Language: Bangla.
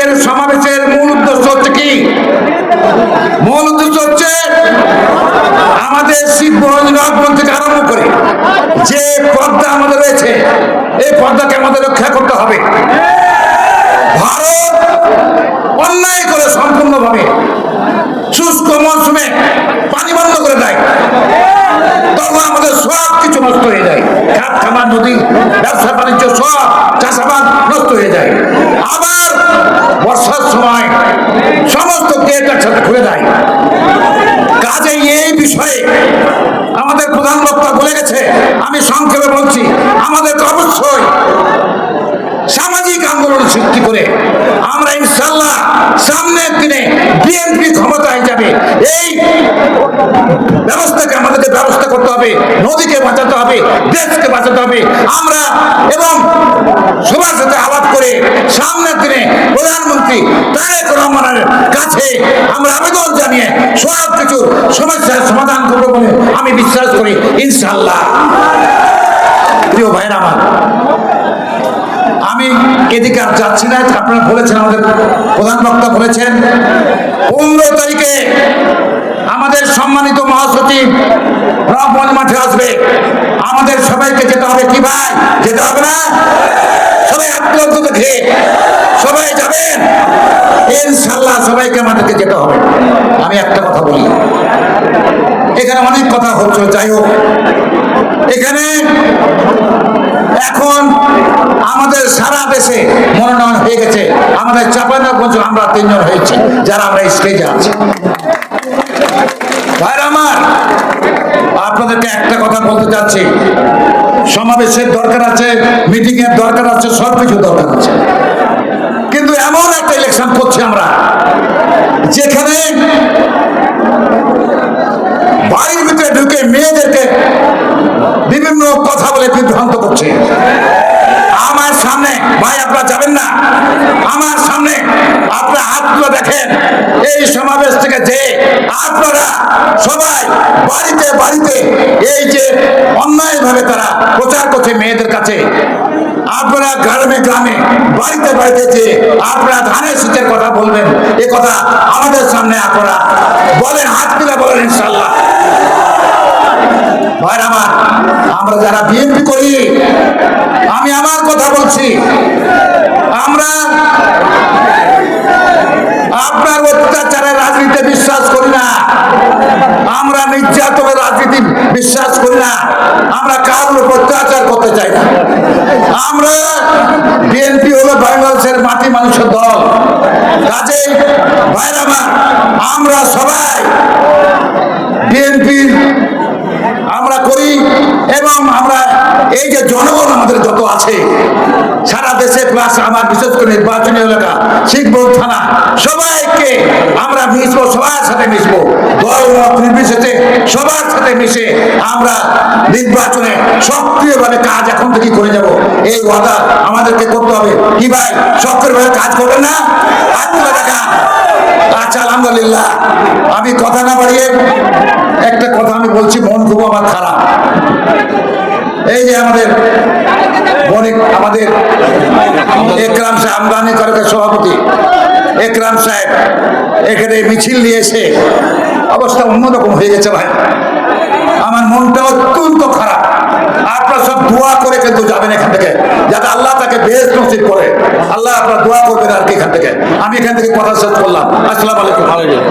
আজকের সমাবেশের মূল উদ্দেশ্য হচ্ছে কি? মূল উদ্দেশ্য হচ্ছে আমাদের শিবগঞ্জ থেকে আরম্ভ করে। যে পর্দা আমাদের রয়েছে, এই পর্দাকে আমাদের রক্ষা করতে হবে। ভারত অন্যায় করে সম্পূর্ণভাবে শুষ্ক মৌসুমে পানি বন্ধ করে দেয় তখন আমাদের সব কিছু নষ্ট হয়ে যায় খাত খামার নদী ব্যবসা বাণিজ্য সব চাষাবাদ নষ্ট হয়ে যায় আবার বর্ষার সময় সমস্ত গেট একসাথে খুলে দেয় কাজে এই বিষয়ে আমাদের প্রধান বক্তা বলে গেছে আমি সংক্ষেপে বলছি আমাদেরকে অবশ্যই সামাজিক আন্দোলন সৃষ্টি করে আমরা ইনশাল্লাহ সামনের দিনে বিএনপি ক্ষমতায় যাবে। এই ব্যবস্থাকে আমাদেরকে ব্যবস্থা করতে হবে, নদীকে বাঁচাতে হবে, দেশকে বাঁচাতে হবে। আমরা এবং সবার সাথে আলাপ করে সামনের দিনে প্রধানমন্ত্রী তারেক রহমানের কাছে আমরা আবেদন জানিয়ে সব কিছুর সমস্যার সমাধান করব বলে আমি বিশ্বাস করি ইনশাল্লাহ প্রিয় ভাইরা আমার, আমি এদিকে আর যাচ্ছি না, আপনারা বলেছেন, আমাদের প্রধান বক্তা বলেছেন, পনেরো তারিখে আমাদের সম্মানিত মহাসচিব রহমান মাঠে আসবে। আমাদের সবাইকে যেতে হবে কি ভাই? যেতে হবে না? সবাই আত্মন্ত দেখে সবাই যাবেন? ইনশাল্লাহ সবাইকে আমাদেরকে যেতে হবে। আমি একটা কথা বলি। এখানে অনেক কথা হচ্ছে, যাই হোক। এখন আমরা তিনজন হয়েছে, যারা আমরা স্টেজে আছি। আপনাদেরকে একটা কথা বলতে চাচ্ছি। সমাবেশের দরকার আছে মিটিং এর দরকার আছে সব কিছু দরকার আছে। কিন্তু এমন একটা ইলেকশন করছি আমরা, যেখানে বাড়ির ভিতরে ঢুকে মেয়েদেরকে বিভিন্ন কথা বলে বিভ্রান্ত করছে। আমার সামনে, ভাই, আপনারা যাবেন না? আপনারা হাতগুলো দেখেন। এই সমাবেশ থেকে যে আপনারা সবাই বাড়িতে বাড়িতে এই যে অন্যায়ভাবে তারা প্রচার করছে মেয়েদের কাছে, আপনারা গ্রামে গ্রামে বাড়িতে বাড়িতে যে আপনারা ধানের শীতের কথা বলবেন, এ কথা আমাদের সামনে আপনারা বলেন, হাত তুলে বলেন ইনশাল্লাহ ভাইরা আমার আমরা যারা বিএনপি করি, আমি আমার কথা বলছি। আমরা আপনার অত্যাচারের রাজনীতিতে বিশ্বাস করি না। আমরা নির্যাতনের রাজনীতি বিশ্বাস করি না। আমরা কারোর উপর অত্যাচার করতে চাই না। আমরা বিএনপি হলো বাংলাদেশের মাটি মানুষের দল। কাজে ভাইরা আমার আমরা সবাই বিএনপির আমরা করি এবং আমরা এই যে আমাদের যত আছে, সারা দেশে প্লাস আমার, বিশেষ করে নির্বাচনী এলাকা, শিখব থানা, সবাইকে আমরা মিশবো, সবার সাথে মিশবো। দল নির্বিশেষে সবার সাথে মিশে আমরা নির্বাচনে সক্রিয়ভাবে কাজ এখন থেকে করে যাব। এই ওয়াদা আমাদেরকে করতে হবে। কি ভাই, সক্রিয়ভাবে কাজ করবেন না? আচ্ছা আলহামদুলিল্লাহ। আমি কথা না বাড়িয়ে একটা কথা আমি বলছি, মন খুব আমার খারাপ। এই যে আমাদের আমাদের একরাম সাহেব আমদানি করকের সভাপতি, একরাম সাহেব, এখানে মিছিল নিয়ে এসে অবস্থা অন্যরকম হয়ে গেছে ভাই। আমার মনটা অত্যন্ত খারাপ। আপনারা সব দোয়া করে কিন্তু যাবেন এখান থেকে, যাতে আল্লাহ তাকে বেশ নসিব করে। আল্লাহ আপনারা দোয়া করবেন আর কি এখান থেকে। আমি এখান থেকে কথা শেষ করলাম। আসসালামু আলাইকুম।